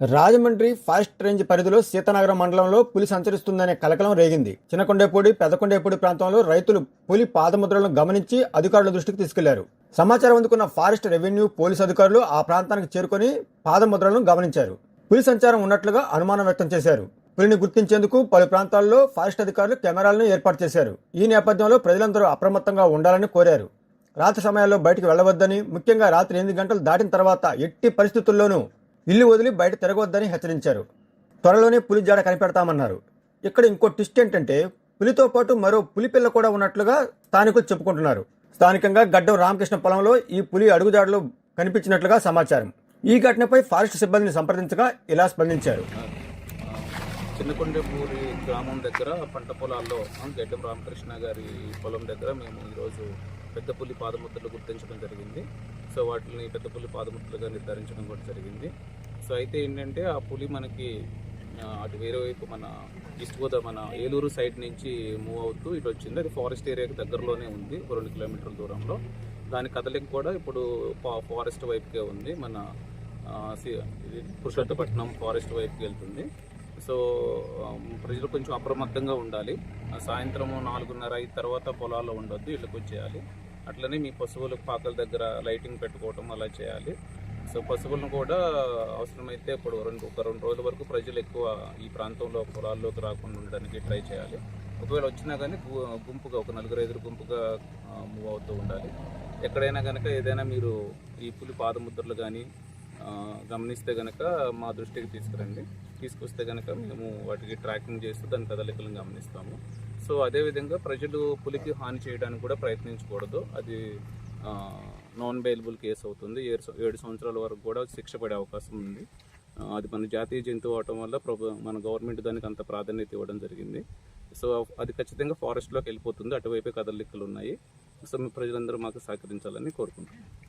Rajahmundry forest range పరిధిలో సీతానగరం మండలంలో పులి సంచరిస్తుందనే కలకలం రేగింది. చిన్నకొండేపూడి పెదకొండేపూడి ప్రాంతంలో రైతులు పులి పాదముద్రలను గమనించి అధికారుల దృష్టికి తీసుకెళ్ళారు. సమాచారం అందుకున్న ఫారెస్ట్ రెవెన్యూ పోలీసు అధికారులు ఆ ప్రాంతానికి చేరుకొని పాదముద్రలను గమనించారు. పులి సంచారం ఉన్నట్లుగా అనుమానం వ్యక్తం చేశారు. పులిని గుర్తించేందుకు పలు ప్రాంతాల్లో ఫారెస్ట్ అధికారులు కెమెరాలను ఏర్పాటు చేశారు. ఈ నేపథ్యంలో ప్రజలందరూ అప్రమత్తంగా ఉండాలని కోరారు. రాత్రి సమయాల్లో బయటకు వెళ్ళవద్దని ముఖ్యంగా రాత్రి ఎనిమిది గంటలు దాటిన తర్వాత ఎట్టి పరిస్థితుల్లోనూ ఇల్లు వదిలి బయట తిరగవద్దని హెచ్చరించారు. త్వరలోనే పులి జాడ కనిపెడతామన్నారు. ఇక్కడ ఇంకో ట్విస్ట్ ఏంటంటే పులితో పాటు మరో పులి పిల్ల కూడా ఉన్నట్లుగా స్థానికులు చెప్పుకుంటున్నారు. స్థానికంగా గడ్డం రామకృష్ణ పొలంలో ఈ పులి అడుగుజాడలు కనిపించినట్లుగా సమాచారం. ఈ ఘటనపై ఫారెస్ట్ సిబ్బందిని సంప్రదించగా ఇలా స్పందించారు. చిన్నకొండపూరి గ్రామం దగ్గర పంట పొలాల్లో గడ్డం రామకృష్ణ గారి పొలం దగ్గర మేము ఈరోజు పెద్ద పులి పాదముద్రలు గుర్తించడం జరిగింది. సో వాటిని పెద్ద పులి పాదముద్రలుగా నిర్ధారించడం కూడా జరిగింది. సో అయితే ఏంటంటే ఆ పులి మనకి అటు వేరే వైపు మన ఈస్ట్ గోదావరి మన ఏలూరు సైడ్ నుంచి మూవ్ అవుతూ ఇటు వచ్చింది. అది ఫారెస్ట్ ఏరియాకి దగ్గరలోనే ఉంది రెండు కిలోమీటర్ల దూరంలో. దాని కదలిక కూడా ఇప్పుడు ఫారెస్ట్ వైపుకే ఉంది. మన సి- పురుషోత్తపట్నం ఫారెస్ట్ వైపుకి వెళ్తుంది. సో ప్రజలు కొంచెం అప్రమత్తంగా ఉండాలి. ఆ, సాయంత్రం నాలుగున్నర అయిన తర్వాత పొలాల్లో ఉండొద్దు ఇళ్ళకి వచ్చేయాలి. అట్లనే మీ పశువులకు పాకల దగ్గర లైటింగ్ పెట్టుకోవటం అలా చేయాలి. సో పశువులను కూడా అవసరమైతే ఇప్పుడు రెండు ఒక రెండు రోజుల వరకు ప్రజలు ఎక్కువ ఈ ప్రాంతంలో పొలాల్లోకి రాకుండా ఉండడానికి ట్రై చేయాలి. ఒకవేళ వచ్చినా కానీ గు- గుంపుగా ఒక నలుగురు ఐదుగురు గుంపుగా మూవ్ అవుతూ ఉండాలి. ఎక్కడైనా కనుక ఏదైనా మీరు ఈ పులి పాదముద్రలు కానీ గమనిస్తే కనుక మా దృష్టికి తీసుకురండి. తీసుకొస్తే కనుక మేము వాటికి ట్రాకింగ్ చేస్తూ దాని కదలికలను గమనిస్తాము. సో అదేవిధంగా ప్రజలు పులికి హాని చేయడానికి కూడా ప్రయత్నించకూడదు. అది నాన్ బెయిలబుల్ కేసు అవుతుంది. ఏడు ఏడు సంవత్సరాల వరకు కూడా శిక్ష పడే అవకాశం ఉంది. అది మన జాతీయ జంతువు అవటం వల్ల ప్రభు మన గవర్నమెంట్ దానికి అంత ప్రాధాన్యత ఇవ్వడం జరిగింది. సో అది ఖచ్చితంగా ఫారెస్ట్లోకి వెళ్ళిపోతుంది. అటువైపే కదలికలు ఉన్నాయి. సో మీ ప్రజలందరూ మాకు సహకరించాలని కోరుకుంటున్నాను